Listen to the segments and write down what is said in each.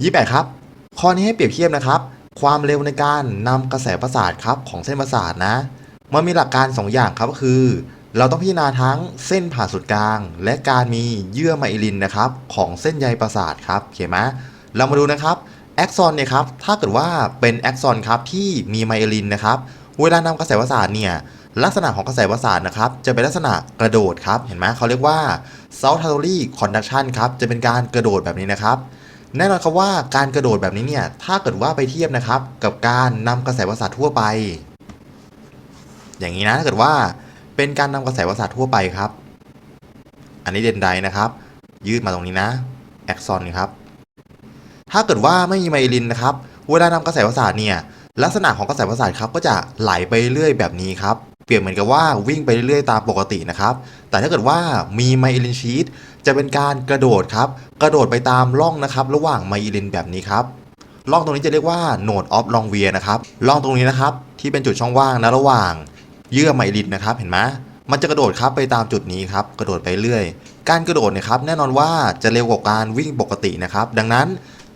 28 ครับ ข้อนี้ให้เปรียบเทียบนะครับ ความเร็วในการนำกระแสประสาทครับของเส้นประสาทนะ มันมีหลักการ 2 อย่างครับก็คือ เราต้องพิจารณาทั้งเส้นผ่าศูนย์กลาง และการมีเยื่อไมลินนะครับของเส้นใยประสาทครับเขียนไหมเรามาดูนะครับแอ็กซอนเนี่ยครับ ถ้าเกิดว่าเป็นแอ็กซอนครับที่มีไมลินนะครับ เวลานำกระแสประสาทเนี่ยลักษณะของกระแสประสาทนะครับ จะเป็นลักษณะกระโดดครับ เห็นไหมเขาเรียกว่า Southern conduction ครับ จะเป็นการกระโดดแบบนี้นะครับ แน่นอนครับว่าการกระโดดแบบนี้เนี่ย ถ้าเกิดว่าไปเทียบนะครับ กับการนำกระแสประสาททั่วไป อย่างนี้นะถ้าเกิดว่าเป็นการนำกระแสประสาททั่วไปครับ อันนี้เดนไดนะครับ ยืดมาตรงนี้นะแอ็กซอนครับ ถ้าเกิดว่าไม่มีไมลินนะครับ เวลานำกระแสประสาทเนี่ย ลักษณะของกระแสประสาทครับก็จะไหลไปเรื่อยแบบนี้ครับ เปรียบเหมือนกับว่าวิ่งไปเรื่อยๆตามปกตินะครับ แต่ถ้าเกิดว่ามีไมลินชีตจะเป็นการกระโดดครับ กระโดดไปตามร่องนะครับ ระหว่างไมลินแบบนี้ครับร่องตรงนี้จะเรียกว่า node of long wear นะครับร่องตรงนี้นะครับที่เป็นจุดช่องว่างนะระหว่างเยื่อไมลินนะครับ เห็นไหมมันจะกระโดดครับไปตามจุดนี้ครับ กระโดดไปเรื่อย การกระโดดเนะครับ แน่นอนว่าจะเร็วกว่าการวิ่งปกตินะครับ ดังนั้น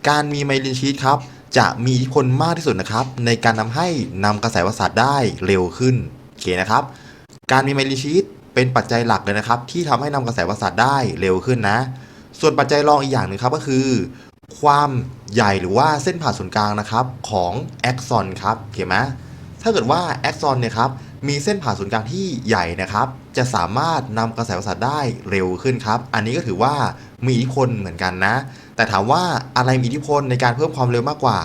การมีไมลินชีตครับ จะมีอิทธิพลมากที่สุดนะครับ ในการนำให้นำกระแสประสาทได้เร็วขึ้น เคนะครับ การมีไมลิชีตเป็นปัจจัยหลักเลยนะครับ ที่ทำให้นำกระแสประสาทได้เร็วขึ้นนะ ส่วนปัจจัยรองอีกอย่างหนึ่งครับก็คือ ความใหญ่หรือว่าเส้นผ่าศูนย์กลางนะครับของแอ็กซอนครับเห็นไหมถ้าเกิดว่าแอ็กซอนเนี่ยครับมีเส้นผ่าศูนย์กลางที่ใหญ่นะครับ จะสามารถนำกระแสประสาทได้เร็วขึ้นครับ อันนี้ก็ถือว่ามีอิทธิพลเหมือนกันนะ แต่ถามว่าอะไรมีอิทธิพลในการเพิ่มความเร็วมากกว่า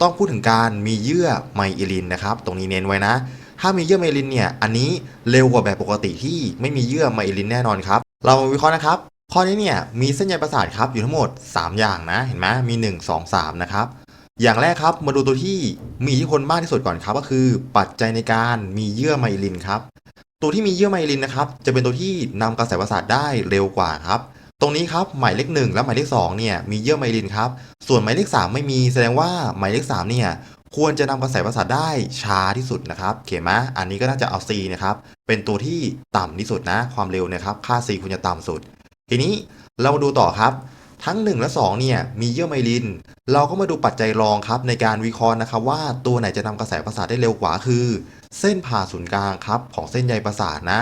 ต้องพูดถึงการมีเยื่อไมอิลินนะครับ ตรงนี้เน้นไว้นะ ถ้ามีเยื่อไมลินเนี่ย อันนี้เร็วกว่าแบบปกติที่ไม่มีเยื่อไมลินแน่นอนครับ เรามาวิเคราะห์นะครับ ข้อนี้เนี่ยมีเส้นใยประสาทครับอยู่ทั้งหมด 3 อย่างนะ เห็นไหมมี 1 2 3 นะครับ อย่างแรกครับมาดูตัวที่มีอิทธิพลมากที่สุดก่อนครับ ก็คือปัจจัยในการมีเยื่อไมลินครับ ตัวที่มีเยื่อไมลินนะครับจะเป็นตัวที่นำกระแสประสาทได้เร็วกว่าครับตรงนี้ครับหมายเลขหนึ่งและหมายเลขสองเนี่ยมีเยื่อไมลินครับ ส่วนหมายเลขสามไม่มีแสดงว่าหมายเลขสามเนี่ย ควรจะนำกระแสประสาทได้ช้าที่สุดนะครับเขียนไหมอันนี้ก็น่าจะเอา C นะครับเป็นตัวที่ต่ำที่สุดนะ ความเร็วนะครับ ค่า C ควรจะต่ำสุด ทีนี้เรามาดูต่อครับ ทั้ง 1 และ 2 เนี่ยมีเยื่อไมลิน เราก็มาดูปัจจัยรองครับในการวิเคราะห์นะครับ ว่าตัวไหนจะนำกระแสประสาทได้เร็วกว่าคือ เส้นผ่าศูนย์กลางครับของเส้นใยประสาทนะ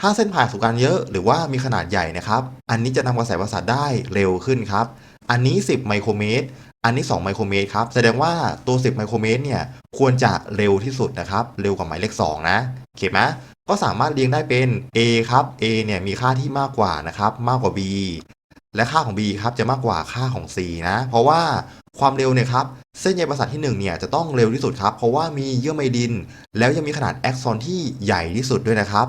ถ้าเส้นผ่าศูนย์กลางเยอะหรือว่ามีขนาดใหญ่นะครับ อันนี้จะนำกระแสประสาทได้เร็วขึ้นครับ อันนี้ 10 ไมโครเมตร อันนี้ 2 ไมโครเมตรครับ แสดงว่าตัว 10 ไมโครเมตรเนี่ย ควรจะเร็วที่สุดนะครับ เร็วกว่าหมายเลข 2 นะโอเคไหมก็สามารถเรียงได้เป็น A ครับ A เนี่ยมีค่าที่มากกว่านะครับ มากกว่า B และค่าของ B ครับจะมากกว่าค่าของ C นะ เพราะว่าความเร็วเนี่ยครับ เส้นใยประสาทที่ 1 เนี่ยจะต้องเร็วที่สุดครับ เพราะว่ามีเยื่อไมลิน แล้วยังมีขนาดแอ็กซอนที่ใหญ่ที่สุดด้วยนะครับ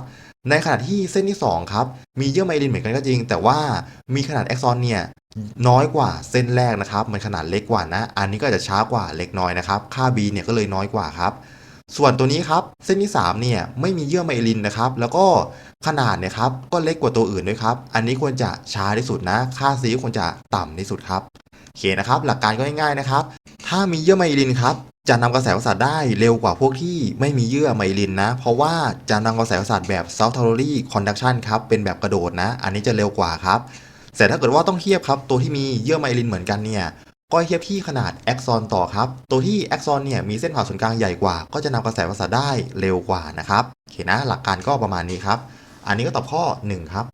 ในขณะที่เส้นที่ 2 ครับ มีเยื่อไมลินเหมือนกันก็จริง แต่ว่ามีขนาดแอ็กซอนเนี่ยน้อยกว่าเส้นแรกนะครับ มันขนาดเล็กกว่านะ อันนี้ก็จะช้ากว่าเล็กน้อยนะครับ ค่า B เนี่ยก็เลยน้อยกว่าครับ ส่วนตัวนี้ครับ เส้นที่ 3 เนี่ยไม่มีเยื่อไมลินนะครับ แล้วก็ขนาดเนี่ยครับก็เล็กกว่าตัวอื่นด้วยครับ อันนี้ควรจะช้าที่สุดนะ ค่า C ควรจะต่ำที่สุดครับโอเคนะครับ หลักการก็ง่ายๆนะครับ ถ้ามีเยื่อไมลินครับจะนำกระแสประสาทได้เร็วกว่าพวกที่ไม่มีเยื่อไมลินนะ เพราะว่าจะนำกระแสประสาทแบบ Southern conduction ครับเป็นแบบกระโดดนะ อันนี้จะเร็วกว่าครับแต่ถ้าเกิดว่าต้องเทียบครับตัวที่มีเยื่อไมลินเหมือนกันเนี่ยก็เทียบที่ขนาดแอ็กซอนต่อครับ ตัวที่แอ็กซอนเนี่ยมีเส้นผ่าศูนย์กลางใหญ่กว่า ก็จะนำกระแสประสาทได้เร็วกว่านะครับโอเคนะหลักการก็ประมาณนี้ครับ อันนี้ก็ตอบข้อ 1 ครับ